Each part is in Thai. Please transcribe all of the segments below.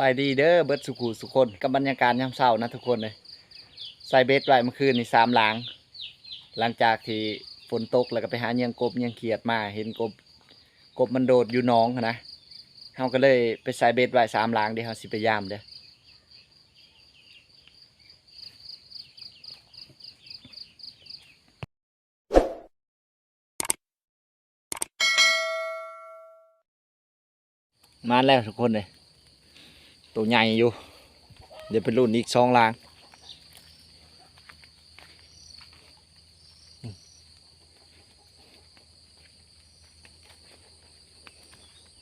บายดีเด้อเบิร์ดสุขุสุคนกับบรรยากาศยามเช้านะทุกคนเลยใส่เบ็ดไว้เมื่อคืนนี่สามหลัง หลังจากที่ฝนตกแล้วก็ไปหาเนียงกบเนียงเขียดมาเห็นกบกบมันโดดอยู่น้องนะเฮาก็เลยไปใส่เบ็ดไว้สามหลังเดี๋ยวเฮาสิไปยามเด้อมาแล้วทุกคนเลย ตัวใหญ่อยู่ เดี๋ยวไปรุ่นอีกสองลาง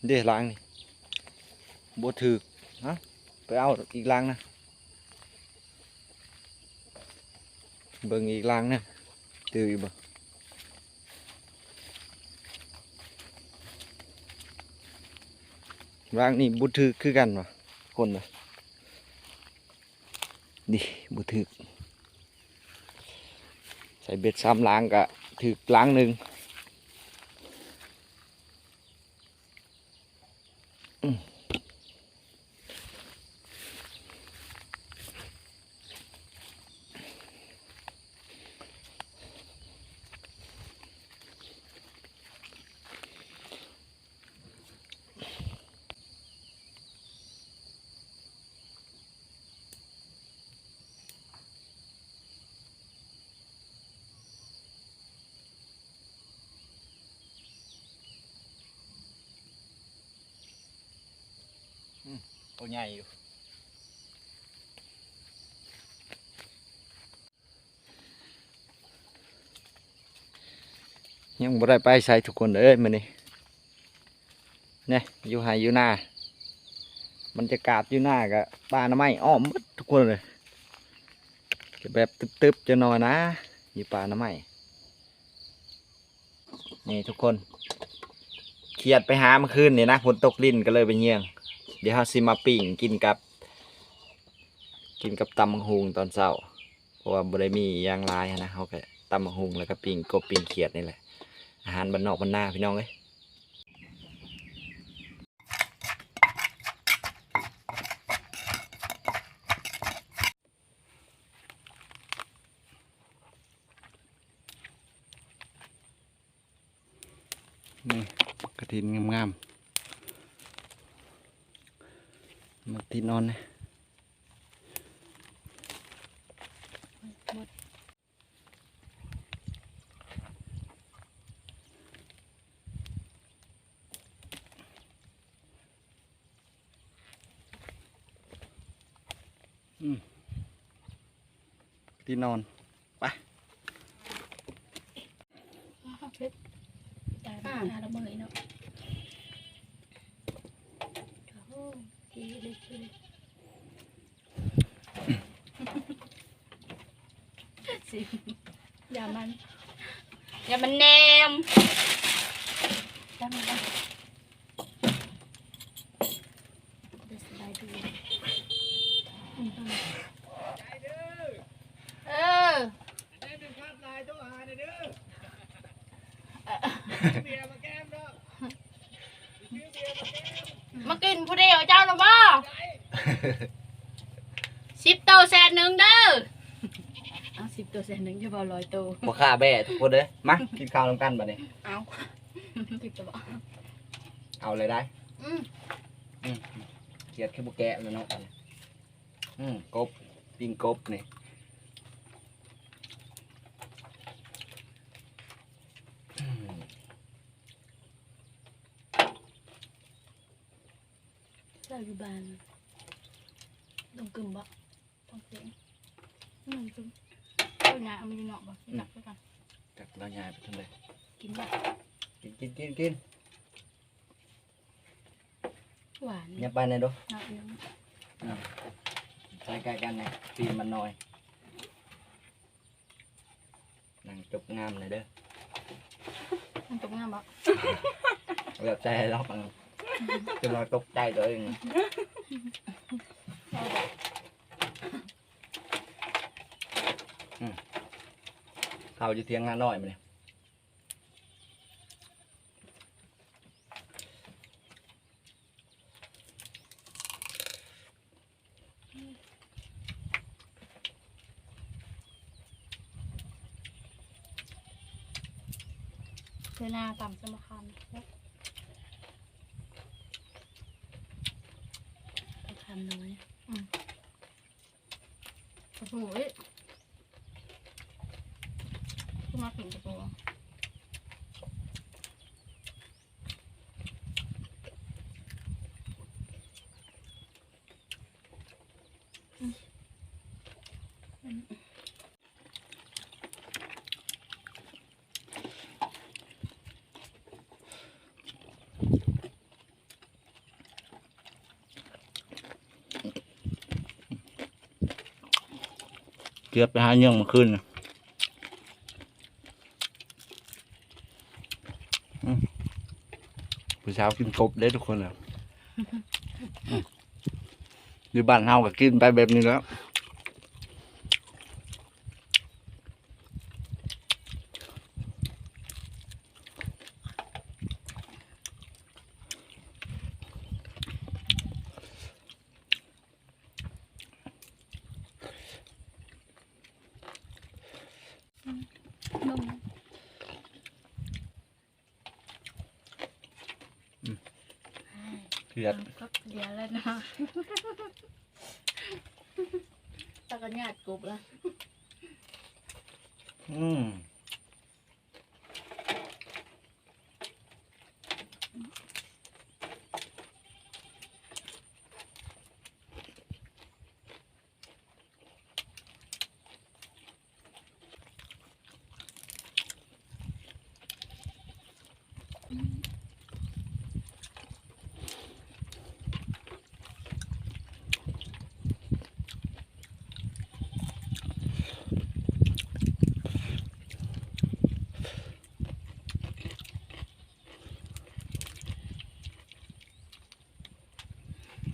เดี๋ยวลางนี่บวถือฮะไปเอาอีกลางนะเบิ่งอีกลางนะถืออยู่บ่ล้างนี่บุถือคือกันวะ คนนะดิบุถึก ใส่เบ็ดซ้ำล้างกะถือล้างหนึ่ง ตัวใหญ่อยู่ยังบ่ได้ไปใส่ทุกคนเอ้ยมื้อนี้เนี่ยอยู่ไห้อยู่หน้าบรรยากาศอยู่หน้ากับป่าหน้ำไม้อ้อมทุกคนเลยจะแบบตึบๆจะนอนนะอยู่ป่าหน้ำไม้นี่ทุกคนเครียดไปหาเมื่อคืนนี่นะฝนตกลิ้นก็เลยไปเยี่ยง เดี๋ยวเราสิมาปิ่งกินกับ กินกับตำบักหุงตอนเช้าเพราะว่าบ่ได้มีย่างลายนะเขาก็ตำบักหุงแล้วก็ปิ่งกบปิ่งเขียดนี่แหละอาหารบ้านนอกบ้านนาพี่น้องเอ้ยนี่กระถินงามๆ มาที่นอนนะที่นอนตาตาละเมยเนาะโอ้ดีเลยคือ สิอย่ามันอย่ามันแนมอย่ามันนะเดี๋ยวสบายดีอืมเออมากินผู้เดียวเจ้าหรือเปล่าสิบโตแสนหนึ่งเด้อเอาสิบโตแสนหนึ่งจะบอร้อยโตบ่ค่าแบ่ทุกคนเด้ยมากินข้าวนำกันบัดนี้ เอาสิบโตบ่เอาเลยได้อืมอืมเขียดคือบุแกะแล้วเนาะอืมกบปิ้งกบนี่อืมเราอยู่บ้านต้องกึมบ่ต้องเสียงอืมกึมเอา หน้าเอามันอยู่นอกบ่จับไปก่อนจักเราใหญ่ไปทั้งเลยกินบ่กินกินกินกินหวานอย่าไปไหนอยเดูเอาเองใส่ใกล้กันเนี่ยตีนมันหน่อยนั่งจบงามเลยเด้อมันตกงามบ่ แบบใจล็อกมันจนเราตกใจตัวเองเอาบ่ เอาจะเทียงงานน้อยมาเนี่ยคือนาต่ำสมคัญสำคัญน้อยโอ้โห เกือบไปหาเนื้องมาขึ้นนะผู้สาวกินกบได้ทุกคนแล้วอืมอยู่บ้านเฮาก็กินไปแบบนี้แล้ว เกือบก็เดี๋ยวแล้วนะตะกันญาติกบละอืม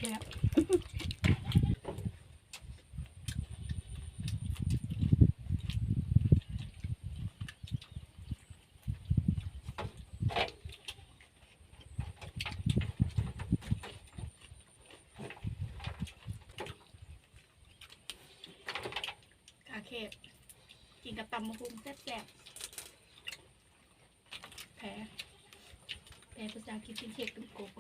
เดี๋ยวกาเขตกินกับตำมะฮุงแซ่บๆแผลแผลภาษาอังกฤษกินเค้กเป็นกบ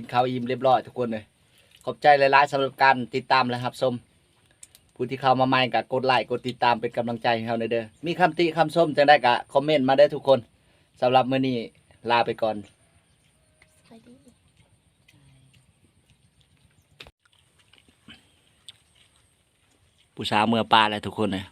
กินข้าวอิ่มเรียบร้อยทุกคนเลยขอบใจหลายๆสำหรับการติดตามและรับชมผู้ที่เข้ามาใหม่ก็กดไลค์กดติดตามเป็นกำลังใจให้เราหน่อยเด้อมีคำติคำชมจังได้ก็คอมเมนต์มาได้ทุกคนสำหรับมื้อนี้ลาไปก่อนผู้สาวเมื่อปลาแล้วทุกคนเลย